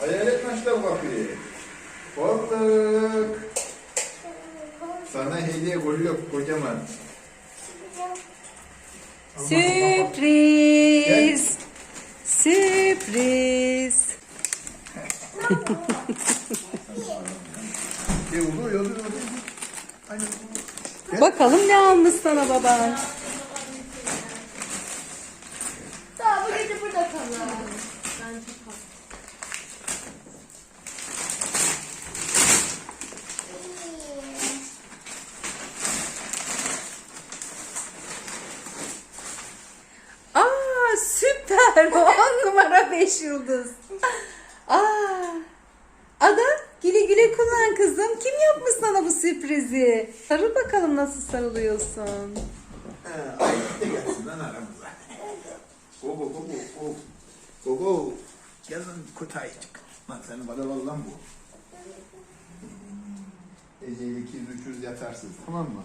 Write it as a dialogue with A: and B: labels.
A: Hayalet açtı bu
B: kapıyı. Korktuk.
A: Sana hediye koyuyor kocaman. Sürpriz. Sürpriz.
B: Bakalım ne almış sana baban. Süper. On numara beş yıldız. Aa. Ada güle güle kullan kızım. Kim yapmış sana bu sürprizi? Sarıl bakalım nasıl sarılıyorsun.
A: He, ay de gelsin lan aramıza. Gogo gogo gogo. Gogo. Gel lan kutaycık. Lan senin badaval lan bu. Ece ile 200 300 yatarsınız tamam mı?